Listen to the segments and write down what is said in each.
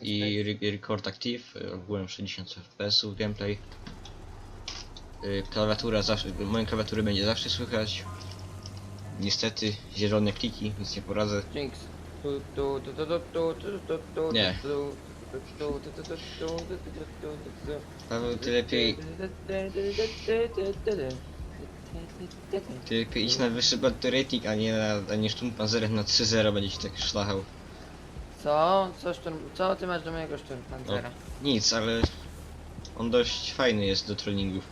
i Record Active, ogółem 60 fps gameplay. Klawiatura zawsze, moją klawiatury będzie zawsze słychać. Niestety, zielone kliki, nic nie poradzę. Jinx. Nie. Paweł, ty lepiej... Ty lepiej idź na wyższy rating, a nie na, a nie sztumpa 0 na 3-0 będzie ci tak szlachał. Co? Co, szturm... Co ty masz do mojego szturmpanzera? Nic, ale on dość fajny jest do trollingów.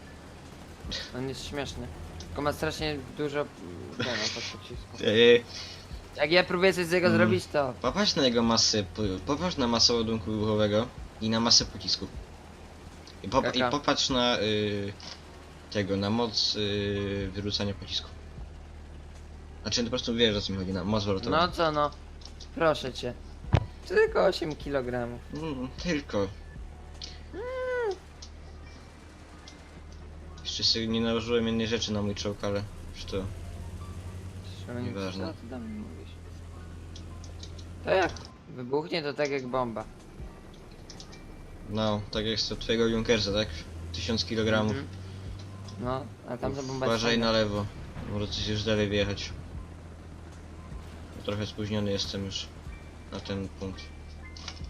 On jest śmieszny. Tylko ma strasznie dużo... Ten, pod pocisku. Yy, Jak ja próbuję coś z niego Mm. zrobić, to... Popatrz na jego masę, po- popatrz na masę ładunku wybuchowego i na masę pocisku. I, pop Jaka? i popatrz na y, tego, na moc y, wyrzucania pocisku. Znaczy po prostu wiesz o co mi chodzi, na moc zwrotową. No co no? Proszę cię. Tylko 8 kg. Mm, tylko. Jeszcze sobie nie nałożyłem jednej rzeczy na mój czołg, ale już to... Nieważne. Co ty do mnie mówisz? To jak? Wybuchnie to tak jak bomba. No, tak jak z twojego Junkersa, tak? 1000 kg. Mhm. No, a tamta bomba jest Uważaj na lewo. Może coś już dalej wjechać. Trochę spóźniony jestem już na ten punkt.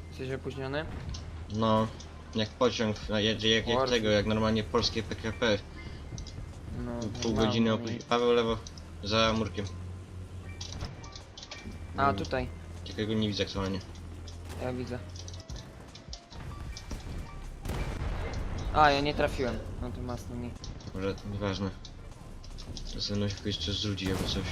Jesteś opóźniony? No, jak pociąg, na- jak, jak, jak tego, jak normalnie polskie PKP. No, Pół no, godziny no, opóźnienia. Paweł lewo, za murkiem. A, tutaj. Takiego nie widzę aktualnie. Ja widzę. A, ja nie trafiłem. No to masno nie. Może nieważne. Mną się kogoś jeszcze zrzuci albo coś.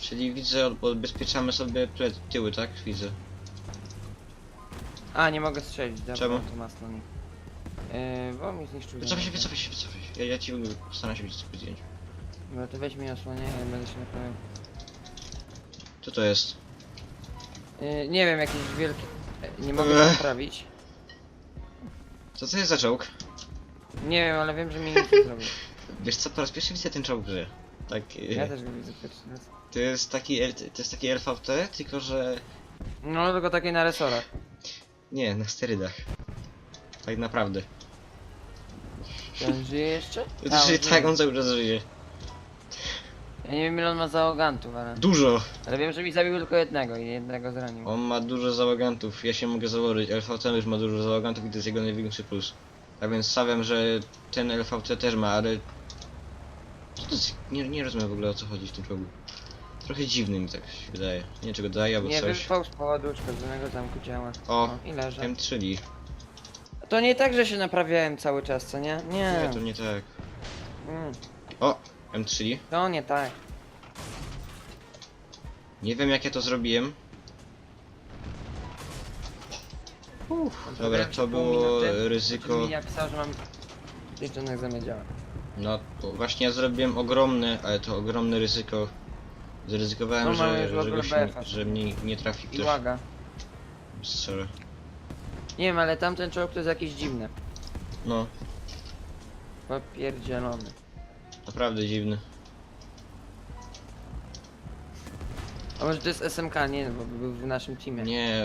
Czyli widzę, od- odbezpieczamy sobie ple- tyły, tak? Widzę. A, nie mogę strzelić, dobra, Czemu? to masno nie. Yy, bo mi zniszczył. Wycofaj się, wycofaj się, wycofaj się. Ja, ja ci postaram się sobie zdjęć. Dobra, to weź mi osłonię, ja będę się naprawiał. Co to jest? Yy, nie wiem, jakieś wielkie... e, Nie mogę Ech. naprawić. Co to jest za czołg? Nie wiem, ale wiem, że mi nic nie zrobił. Wiesz co, po raz pierwszy widzę ten czołg w grze. Tak, Ja też go widzę pierwszy raz. to jest taki L, to jest taki LVT, tylko że... No, tylko takie na resorach. Nie, na sterydach. Tak naprawdę. Czy on żyje jeszcze? To A, znaczy, on tak, żyje. on cały czas żyje. Ja nie wiem ile on ma załogantów, ale... Dużo! Ale wiem, że mi zabił tylko jednego i jednego zranił. On ma dużo załogantów, ja się mogę założyć. LVT już ma dużo załogantów i to jest jego największy plus. A więc stawiam, że ten LVT też ma, ale... Nie, nie rozumiem w ogóle o co chodzi w tym czołgu. Trochę dziwny mi tak się wydaje. Nie wiem czego daje albo Nie, coś. wypał z poładuszka, z innego zamku działa. O, i leży. M3. To nie tak, że się naprawiałem cały czas, co nie? Nie. Nie, to nie tak. Mm, O, M3. to nie tak. Nie wiem jak ja to zrobiłem. Dobra, Wiem, że to było ryzyko. Mi napisał, że mam zniszczonych zamiast działa. No właśnie ja zrobiłem ogromne, ale to ogromne ryzyko. Zaryzykowałem, No, mamy że, w że, ogóle go się, BF-a. że mnie nie trafi I ktoś. łaga. Strzelę. Nie wiem, ale tamten czołg to jest jakiś dziwny. No, Popierdzielony. naprawdę dziwny. A może to jest SMK, nie, bo był w naszym teamie. Nie,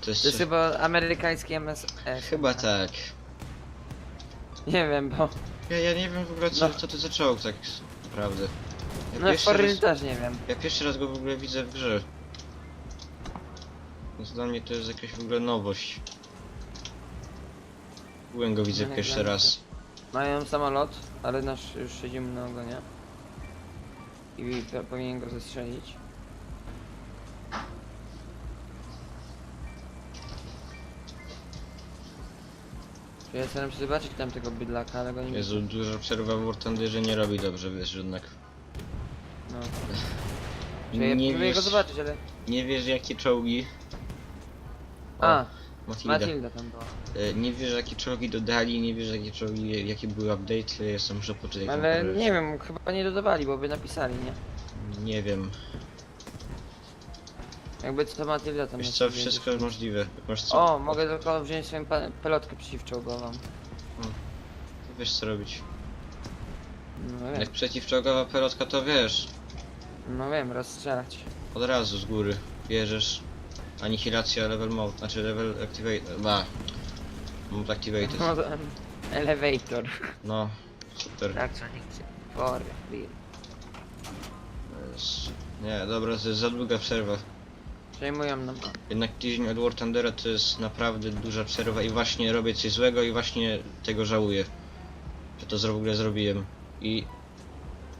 to jest, To jest chyba amerykański MS. e, chyba tak. Nie wiem, bo. Ja, ja nie wiem w ogóle co, No. co to za czołg tak naprawdę. Ja, No pierwszy raz, też nie wiem. ja pierwszy raz go w ogóle widzę w grze. Więc dla mnie to jest jakaś w ogóle nowość. Byłem go widzę No, pierwszy jak dla mnie raz. Mają samolot, ale nasz już siedzimy na ogonie. I pe- powinien go zestrzelić. Ja staram się zobaczyć tam tego bydlaka, ale go nie Jezu, duża przerwa w Thunderze nie robi dobrze, wiesz jednak. No. Czyli ja Nie próbuję go wiesz, zobaczyć, ale... nie wiesz jakie czołgi... O, A, Matilda. Matilda tam była. E, Nie wiesz jakie czołgi dodali, nie wiesz jakie czołgi, jakie były update, ja sobie muszę poczytać. Ale nie wiem, chyba nie dodawali, bo by napisali, nie? Nie wiem. Jakby co Matilda tam Wiesz jest co, wszystko możliwe. Masz co? O, mogę tylko wziąć swoją pa- pelotkę przeciwczołgową. Wiesz co robić. No wiem, Jak przeciwczołgowa pelotka to wiesz. no wiem, rozstrzelać. Od razu z góry. Bierzesz. Anihilacja level mode, znaczy level activate. Ba. Mode activated. No, to, em, elevator. No, super. Tak, co real. Jest- Nie, dobra, to jest za długa przerwa. Przejmują nam. Jednak tydzień od War Thundera to jest naprawdę duża przerwa i właśnie robię coś złego i właśnie tego żałuję. Że to w ogóle zrobiłem. I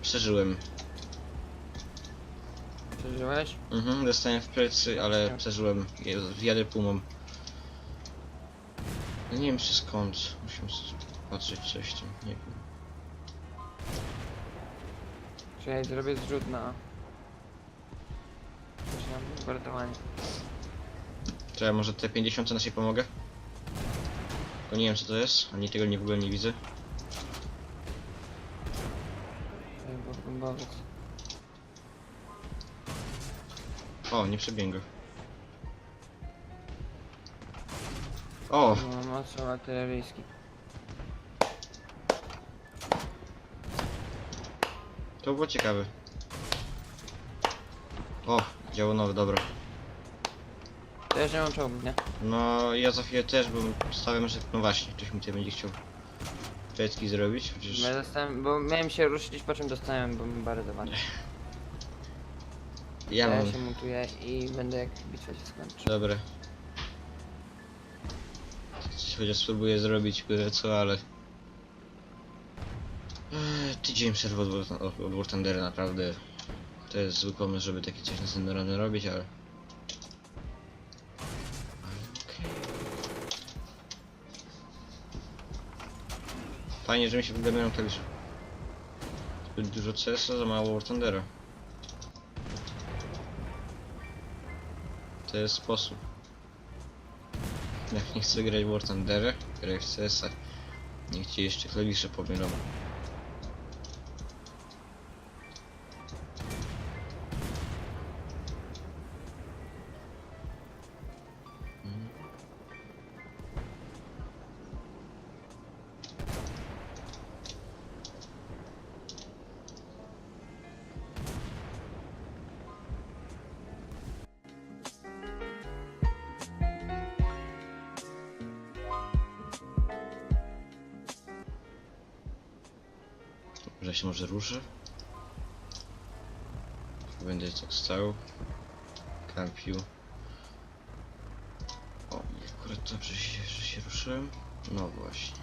przeżyłem. Przeżyłeś? Mhm, dostałem w plecy, ale Tak. przeżyłem. Je- Wjadę pumą. No nie wiem czy skąd. Musimy patrzeć coś tam. Nie wiem. Czekaj, zrobię zrzut na... Bombardowanie. Ja może te 50 naszej pomogę? Bo nie wiem co to jest, ani tego nie w ogóle nie widzę. O, nie przebiegł go. O! No, mocno artyleryjski. To było ciekawe. O, działo nowe, dobra. To ja nie mam czołgu, nie? No, ja za chwilę też, bo stawiam, że... No właśnie, ktoś mi tutaj będzie chciał plecki zrobić, chociaż... Ja dostałem, bo miałem się ruszyć, po czym dostałem bombardowanie. Ja Ja mam... się montuję i będę jak bitwa się skończy. Dobra. Coś chociaż spróbuję zrobić, które co, ale... Tydzień przerwy od, War- od, od War Thundera, naprawdę. To jest zły pomysł, żeby takie coś następne rany robić, ale... Okej. Fajnie, że mi się wyglądają klawisze. Zbyt dużo CS-a, za mało War Thundera. To jest sposób. Jak nie chcę grać w War Thunderę, graj w CS-a. Niech ci jeszcze klawisze pomielą. Że ruszy. Będzie tak stał. Kampił. O, akurat dobrze się, że się ruszyłem. No właśnie.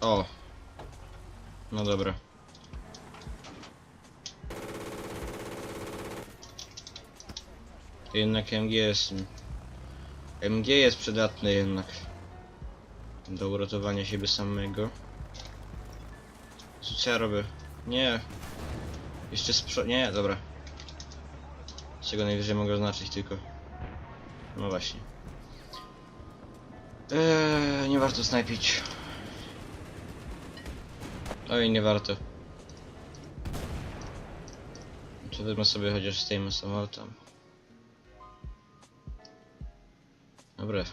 O! No dobra. Jednak MG jest... MG jest przydatny jednak. Do uratowania siebie samego. Co, ja robię? Nie. Jeszcze sprzed... Nie, dobra. Czego najwyżej mogę oznaczyć tylko. No właśnie. Eee, nie warto snajpić. Oj, nie warto. To wezmę sobie chociaż z tym samolotem. Dobra.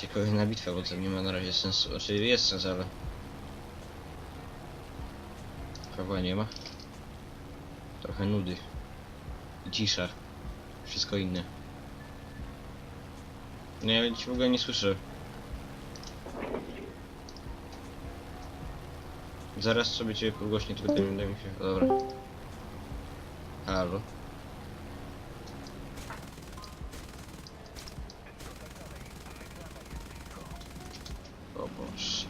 Patrzcie, kolejna bitwa, bo to nie ma na razie sensu. Znaczy jest sens, ale... Prawa nie ma. Trochę nudy. I cisza. Wszystko inne. Nie, ja cię w ogóle nie słyszę. Zaraz sobie cię podgłośnię, tylko daj mi się... Dobra. Halo. O Boże.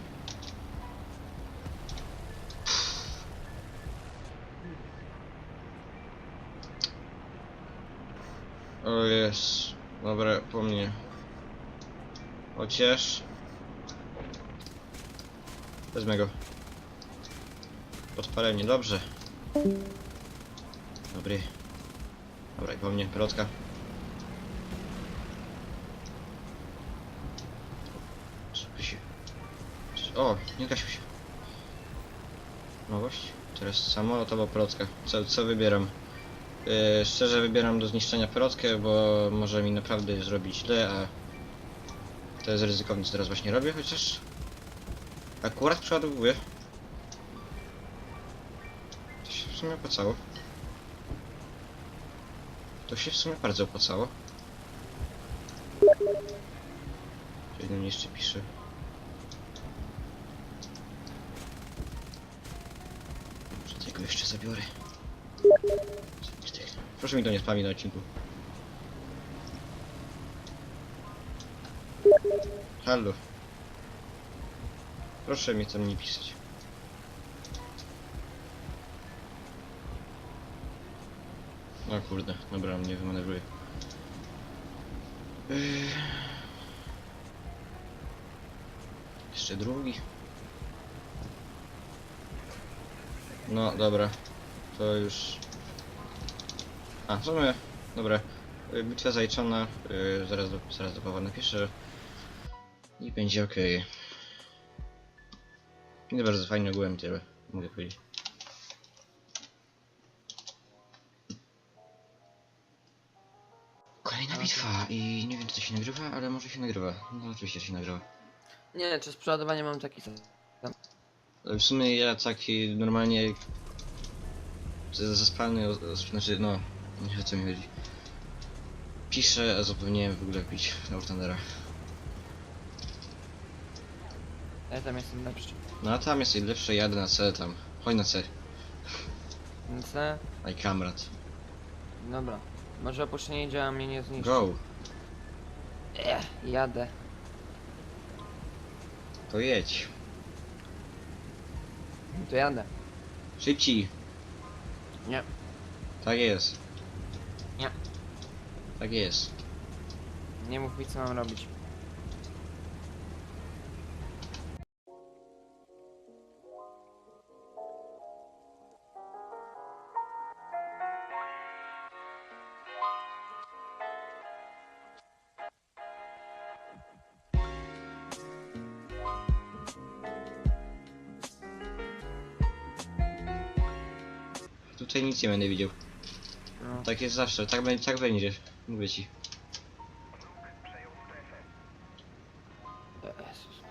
O jest. Dobra, po mnie. Chociaż. Wezmę go. Podpalenie, dobrze. Dobry. Dobra, i po mnie, się... O, nie gasił się. Nowość? Teraz samolot albo pilotka. Co, co wybieram? Yy, szczerze wybieram do zniszczenia pelotkę, bo może mi naprawdę zrobić źle, a to jest ryzykowne co teraz właśnie robię, chociaż Akurat przeładowuję. To się w sumie opłacało. To się w sumie bardzo opłacało. Jeden jeszcze pisze. Może tego jeszcze zabiorę. Proszę mi to nie spami na odcinku. Halo. Proszę mi tam nie pisać. O kurde, dobra, mnie wymanewruje. Yy. Jeszcze drugi. No dobra, to już... A, w sumie, dobra. Y, Bitwa zaliczona, yy, zaraz do, zaraz do Pawła napiszę. I będzie ok. Nie bardzo fajnie ogółem tyle, mogę powiedzieć. Kolejna bitwa i nie wiem czy to się nagrywa, ale może się nagrywa. No oczywiście się nagrywa. Nie, czy z przeładowania mam taki sam. Ale W sumie ja taki normalnie z- zaspany, o- o- znaczy no, nie wiem o co mi chodzi. Piszę, a zapomniałem w ogóle pić War Thundera. Ja tam jestem lepszy. No a tam jest lepsze, jadę na C tam. Chodź na C, Więc ne? aj kamrat. Dobra. Może opuszczenie działa mnie nie zniszczy. Go! Ech, jadę. To jedź. To jadę. Szybciej! Nie. Tak jest. Nie. Tak jest. Nie mów mi co mam robić. Tutaj nic nie będę widział. No. Tak jest zawsze, tak, będzie, tak będzie. Mówię ci. Jezus.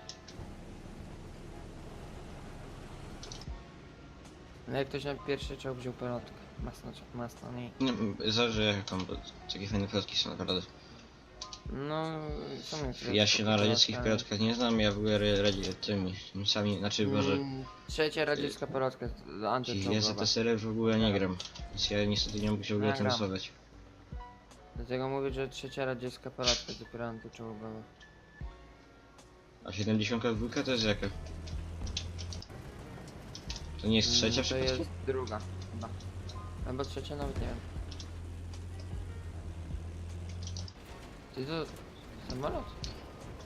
No jak ktoś na pierwszy czołg wziął pelotkę. Masno, masno, nie. Nie, zależy jaką, bo takie fajne plotki są naprawdę. No, są niektóre Ja się na radzieckich plotkach nie znam, ja w ogóle ra- radzi tymi sami, znaczy może Mm, Trzecia radziecka pelotka ja antyczołgowa. ZSRR w ogóle nie gram. Więc ja niestety nie mogę się w ogóle Ja tym gram. stosować. Dlatego mówię, że trzecia radziecka pelotka dopiero antyczołgowa. A 72 to jest jaka? To nie jest trzecia Mm, To przypadkiem? jest druga. Chyba. Albo trzecia, nawet nie wiem. Ty to... Samolot?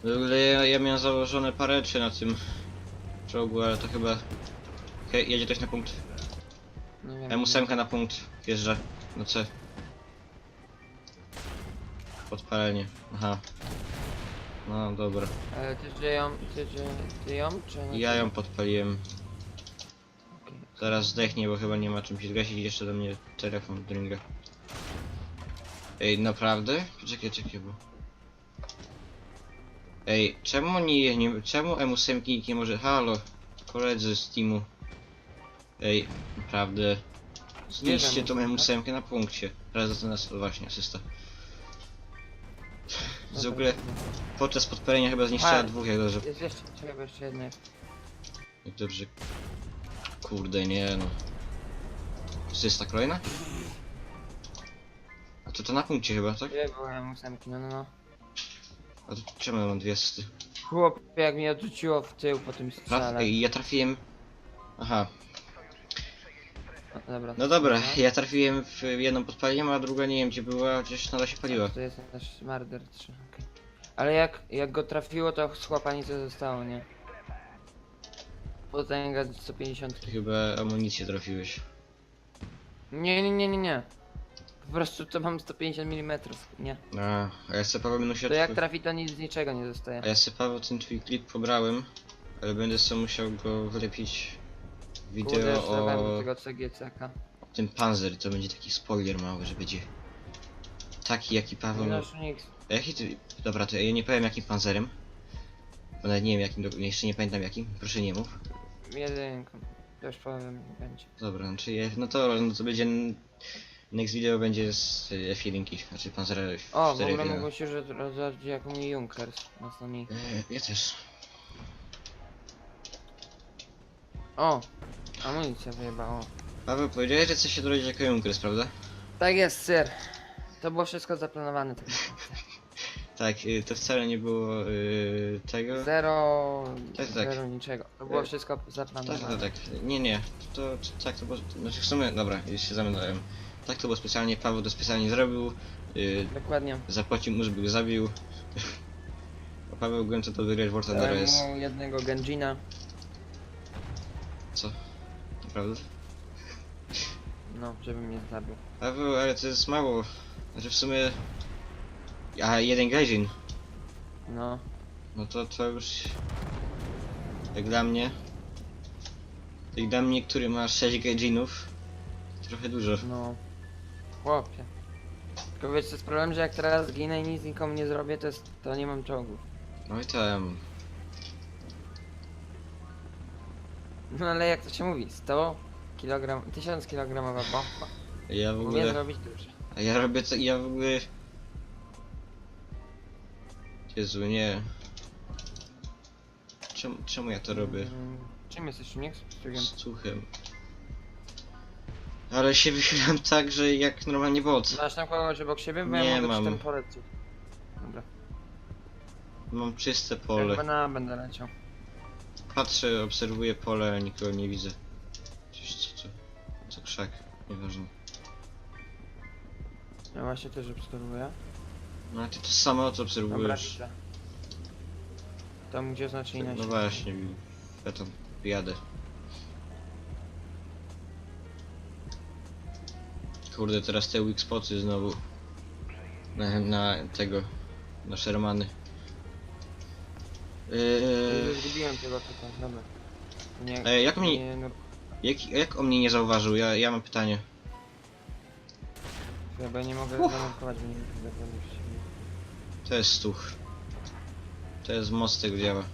W ogóle ja, ja miałem założone pareczy na tym czołgu, ale to chyba... Hej, jedzie ktoś na punkt. Nie wiem. M8 na punkt, wjeżdża. No C. Podpalenie, aha. No dobra. Ale ty, że ją, ty, że ty ją, czy nie? Ja ją podpaliłem. Okej. Zaraz zdechnie, bo chyba nie ma czym się zgasić. Jeszcze do mnie telefon dringa. Ej, naprawdę? Czekaj, czekaj, bo... Ej, czemu nie, nie czemu M8 nikt nie może... Halo, koledzy z teamu. Ej, naprawdę. Zniszcie tą wiem, M8 na punkcie. Teraz do nas, o właśnie, asysta. W Dobra, ogóle podczas podpalenia chyba zniszczyła dwóch, jak dobrze. Jest jeszcze, czekaj, jeszcze jedna jest. Jak dobrze. Kurde, nie no. Asysta kolejna? To to na punkcie chyba, tak? Nie byłem ósemki, no no no. A to czemu ja mam dwie asysty? Chłop, jak mnie odrzuciło w tył po tym Traf... strzale. Ej, ja trafiłem... Aha, No, dobra. no dobra, No. ja trafiłem w jedną podpaliłem, a druga nie wiem gdzie była, chociaż nadal się paliła. To jest nasz marder 3, okej. Ale jak, jak go trafiło, to z chłopa nic nie zostało, nie? Potęga 150. Ty chyba amunicję trafiłeś. Nie, nie, nie, nie, nie. Po prostu to mam 150 mm, nie. A, a ja sobie Paweł minusie To jak trafi, to nic z niczego nie zostaje. A ja sobie Paweł ten twój klip pobrałem, ale będę sobie musiał go wlepić w Kurde, wideo dodałem do o tego CGCK. tym panzer, to będzie taki spoiler mały, że będzie taki jaki Paweł Nie nikt. A Jaki ty... Dobra, to ja nie powiem jakim panzerem. Bo nawet nie wiem jakim, do- jeszcze nie pamiętam jakim, proszę nie mów. Jedynką. Już powiem, będzie. Dobra, znaczy je, no to, no to będzie... n- Next video będzie z y, F1, znaczy Panzera O, w 4 ogóle mogło się, że rozdać jak mnie Junkers na sami. E, Ja też. O! Amunicja wyjebało. Paweł, powiedziałeś, że chce się dorodzić jako Junkers, prawda? Tak jest, sir. To było wszystko zaplanowane. Tak. Tak, y, to wcale nie było y, tego. Zero... Tak, tak. Zero niczego. To było E, wszystko Tak, tak, zaplanowane. tak. Nie, nie. To, to tak to było. Znaczy w sumie, dobra, już się zamykałem. Tak to było specjalnie, Paweł to specjalnie zrobił. Y, Dokładnie. zapłacił mu, żeby go zabił. A Paweł Gońca to wygrać War Thunder Dałem jest. mu jednego Genjina. Co? Naprawdę? No, żeby mnie zabił. Paweł, ale to jest mało. Znaczy w sumie. A jeden Gaijin. No. No to to już. Jak dla mnie. Jak dla mnie, który ma 6 Gaijinów. Trochę dużo. No. Chłopie. Tylko wiesz co jest problem, że jak teraz ginę i nic nikomu nie zrobię, to, jest, to nie mam czołgów. No i tam. No ale jak to się mówi? 100 kg, 1000 kilogramowa bomba. Ja w Umiem ogóle. zrobić dużo. A ja robię to. Ja w ogóle. Jezu, nie. Czemu, czemu ja to robię? Mm, Czym jesteś? Z Z cuchem. Ale się wychylam tak, że jak normalnie bot. Masz tam kogoś obok siebie? Bo Nie ja mogę mam. Dobra. Mam czyste Pole. na będę leciał. Patrzę, obserwuję pole, ale nikogo nie widzę. Coś, co, co, co krzak, nieważne. Ja właśnie też obserwuję. No a ty to samo co Dobra, obserwujesz. widzę. Tam gdzie znaczy No inaczej. właśnie, ja tam jadę. Kurde, teraz te weak spoty znowu. Na, na tego, na Shermany. Eee, Yy... Zgubiłem tego tutaj, dobra. Nie, Ej, jak mi- nie, no, jak, jak o mnie nie zauważył? Ja, ja mam pytanie. chyba nie mogę Uff. zanurkować, bo nie wiem, jak siebie. To jest stuch. To jest moc tego działa.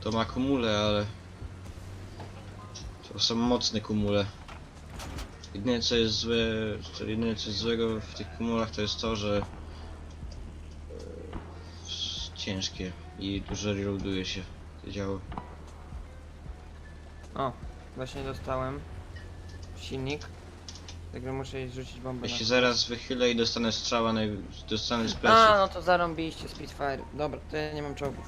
To ma kumule, ale... To są mocne kumule. Jedyne co jest złe... co- Jedyne co jest złego w tych kumulach to jest to, że... e, ciężkie i dużo reloaduje się to działo. O, właśnie dostałem silnik. Także muszę jej zrzucić bombę. Ja na- się zaraz wychylę i dostanę strzała, dostanę z A, no to zarąbiliście Spitfire. Dobra, to ja nie mam czołgów.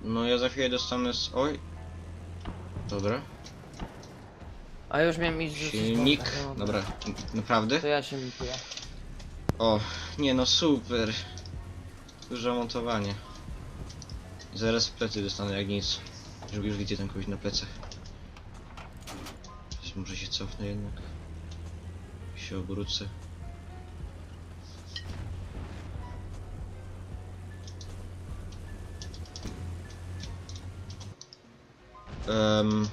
No ja za chwilę dostanę z... Oj! Dobra. A już miałem iść Silnik. bombę. Dobra, naprawdę? To ja się lituję. O, nie no super. Duże montowanie. Zaraz plecy dostanę jak nic. Już, już widzę ten kogoś na plecach. Może się cofnę jednak. Się obrócę. Um,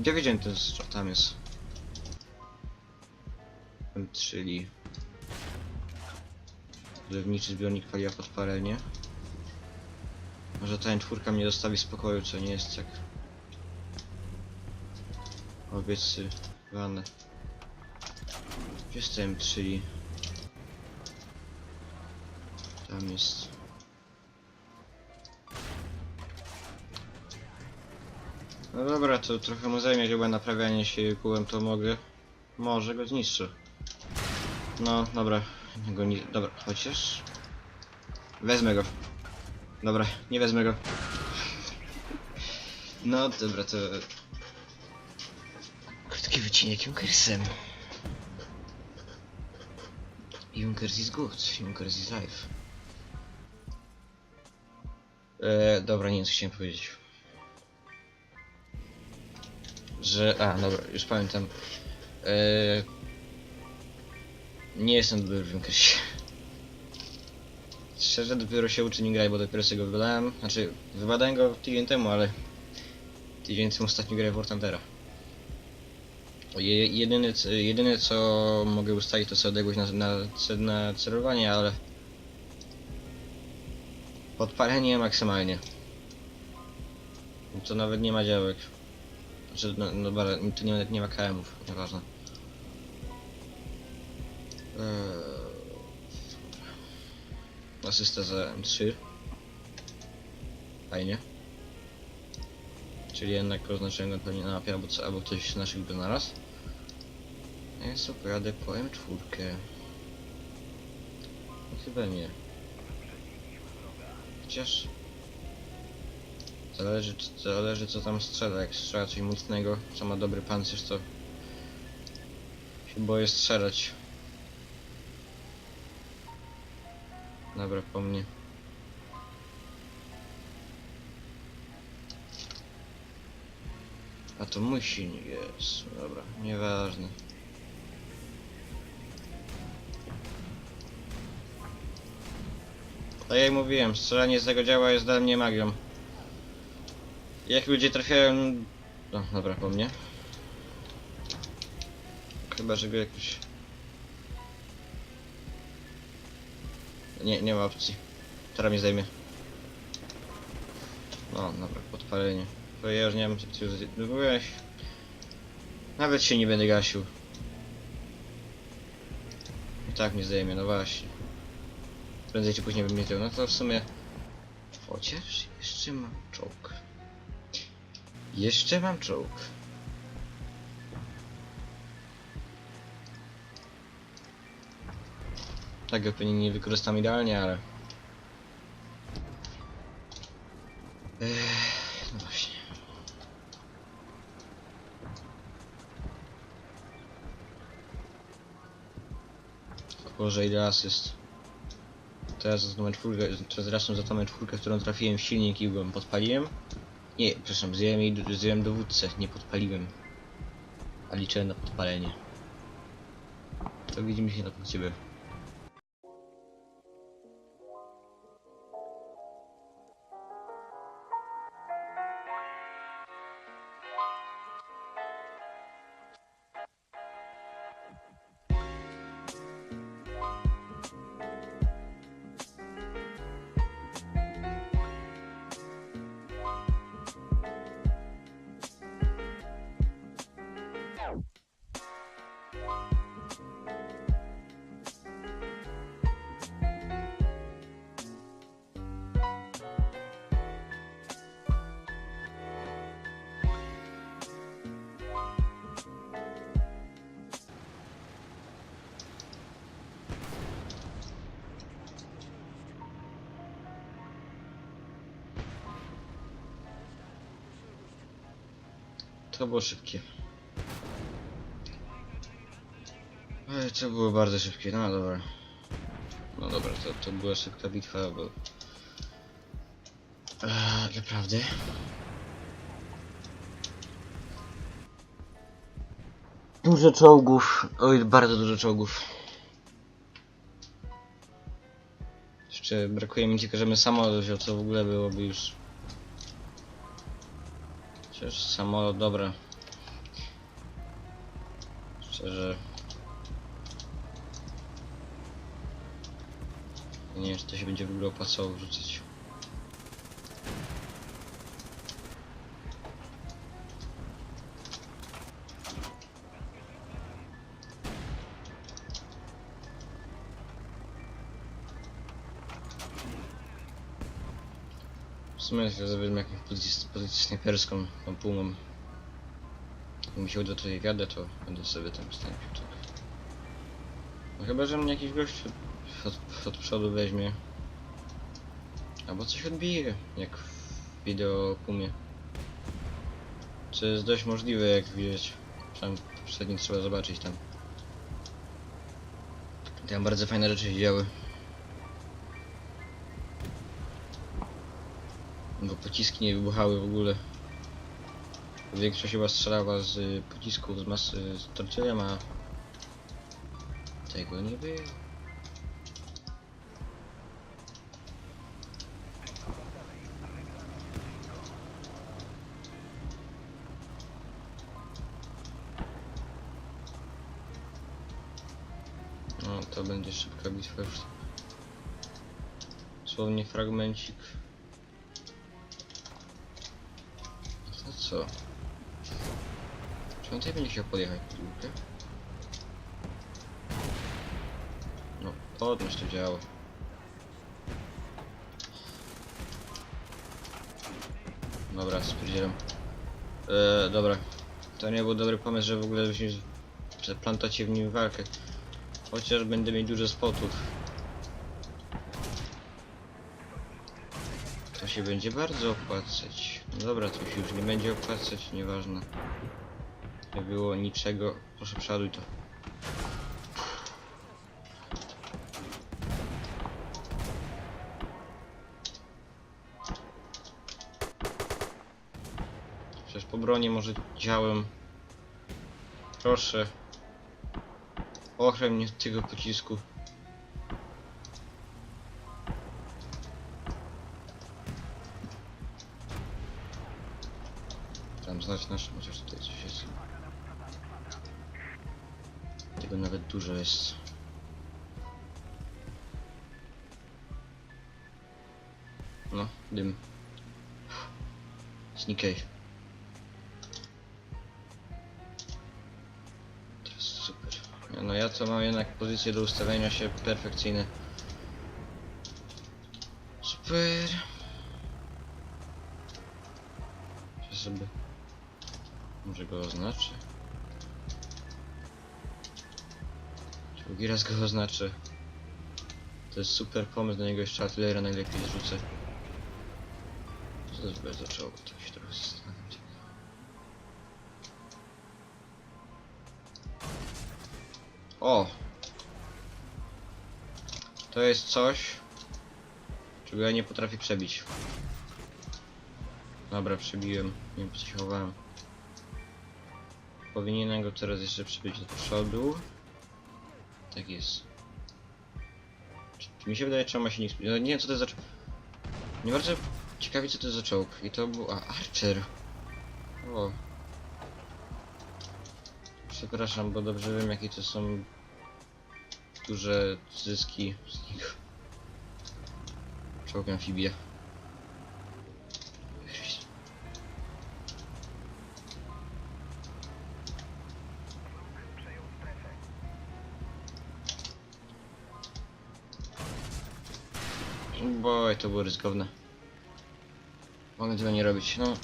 gdzie wiedziałem ten strzał? Tam jest. M3 Lewniczy zbiornik paliwa pod palenie. Może ta M4 mnie zostawi w spokoju, co nie jest jak obiecywane. Gdzie jest ta M3? Tam jest. No dobra, to trochę mu zajmie chyba naprawianie się kółem, to mogę. Może go zniszczę. No, dobra. Go nie... Dobra, chociaż... Wezmę go. Dobra, nie wezmę go. No, dobra, to... Krótki wycinek Junkersem. Junkers is good, Junkers is life. E, dobra, nie wiem co chciałem powiedzieć. Że... A, dobra, już pamiętam. E, nie jestem dobry w Junkersie. Szczerze dopiero się uczy grać, bo dopiero sobie go wybadałem. Znaczy, wybadałem go tydzień temu, ale tydzień temu ostatnio grałem w War Thundera. Je, jedyne, jedyne co mogę ustalić to sobie odległość na, na, na celowanie, ale Podpalenie maksymalnie. To nawet nie ma działek. Znaczy, no, no dobra, tu nie, nie ma KM-ów, nieważne. Eee... Asysta za M3. Fajnie. Czyli jednak oznaczyłem go pewnie na mapie, albo, co, albo ktoś z naszych był naraz. Ja sobie pojadę po M4. No chyba nie. Chociaż... Zależy, zależy co tam strzela. Jak strzela coś mocnego, co ma dobry pancerz, to... się boję strzelać. Dobra, po mnie. A to mój silnik jest. Dobra, nieważne. Tak jak mówiłem, strzelanie z tego działa jest dla mnie magią. Jak ludzie trafiają... No, dobra, po mnie. Chyba, że go jakoś... Nie, nie ma opcji. Teraz mnie zajmie. No, dobra, podpalenie. Bo ja już nie mam co Byłeś. Nawet się nie będę gasił. I tak mnie zdejmie, no właśnie. Prędzej czy później bym tył. No to w sumie... Chociaż jeszcze mam czołg. Jeszcze mam czołg. Tak go pewnie nie wykorzystam idealnie, ale... Ech, no właśnie. Boże, ile asyst. Teraz za tą czwórkę, teraz raz za tą czwórkę, którą trafiłem w silnik i go podpaliłem. Nie, przepraszam, zjąłem jej, zjąłem dowódcę, nie podpaliłem. A liczyłem na podpalenie. To widzimy się na punkcie. To było szybkie. Ej, to było bardzo szybkie, no dobra. No dobra, to, to była szybka bitwa, bo... Eee, naprawdę? Dużo czołgów. Oj, bardzo dużo czołgów. Jeszcze brakuje mi tylko, żebym samolot wziął, co w ogóle byłoby już... Chociaż samolot, dobra. Szczerze... Nie wiem, czy to się będzie w ogóle opłacało wrzucić. W sumie ja zrobię jakąś pozycję, pozycję snajperską, tą pumą. Jak mi się uda tutaj wiadę, to będę sobie tam snajpił tak. No chyba, że mnie jakiś gość od, od przodu weźmie. Albo coś odbije, jak w wideo pumie. Co jest dość możliwe, jak widać. Poprzednio trzeba zobaczyć tam. Tam bardzo fajne rzeczy się działy. Pociski nie wybuchały w ogóle. Większość chyba strzelała z y, pocisków z masy z torcylem, a tego nie było. No to będzie szybka bitwa już. Dosłownie fragmencik. Co? Czy on tutaj będzie chciał podjechać pod górkę? No, podnoś to działo. Dobra, spierdzielam. Eee, dobra. To nie był dobry pomysł, że w ogóle wziąć przeplantacie w nim walkę. Chociaż będę mieć dużo spotów. To się będzie bardzo opłacać. No dobra, to się już nie będzie opłacać, nieważne. Nie było niczego. Proszę przeładuj to. Przecież po bronie może działem. Proszę. Ochroń mnie od tego pocisku. Tam znać nasz, chociaż tutaj coś jest. Tego nawet dużo jest. No, dym. Sneakaj. To jest super. No ja to mam jednak pozycję do ustawienia się perfekcyjne. Super. Czy sobie... Może go oznaczę? Drugi raz go oznaczę. To jest super pomysł, na niego jeszcze artylerię najlepiej zrzucę. Co to jest bez? To się trochę zastanawiam. O! To jest coś, czego ja nie potrafię przebić. Dobra, przebiłem. Nie wiem, co się chowałem. Powinienem go teraz jeszcze przebić do przodu. Tak jest. Czy, czy mi się wydaje, czy on ma silnik sp- no, Nie wiem, co to jest za... Nie bardzo ciekawi, co to jest za czołg. I to był... A, Archer. O. Przepraszam, bo dobrze wiem, jakie to są duże zyski z nich. Czołg amfibia. Boj, to było ryzykowne. Mogę tego nie robić. No,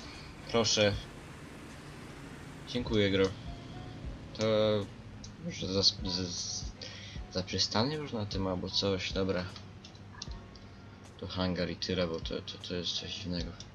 proszę. Dziękuję, gro. To może za, za, zaprzestanie już na tym albo coś, dobra. To hangar i tyle, bo to, to, to jest coś dziwnego.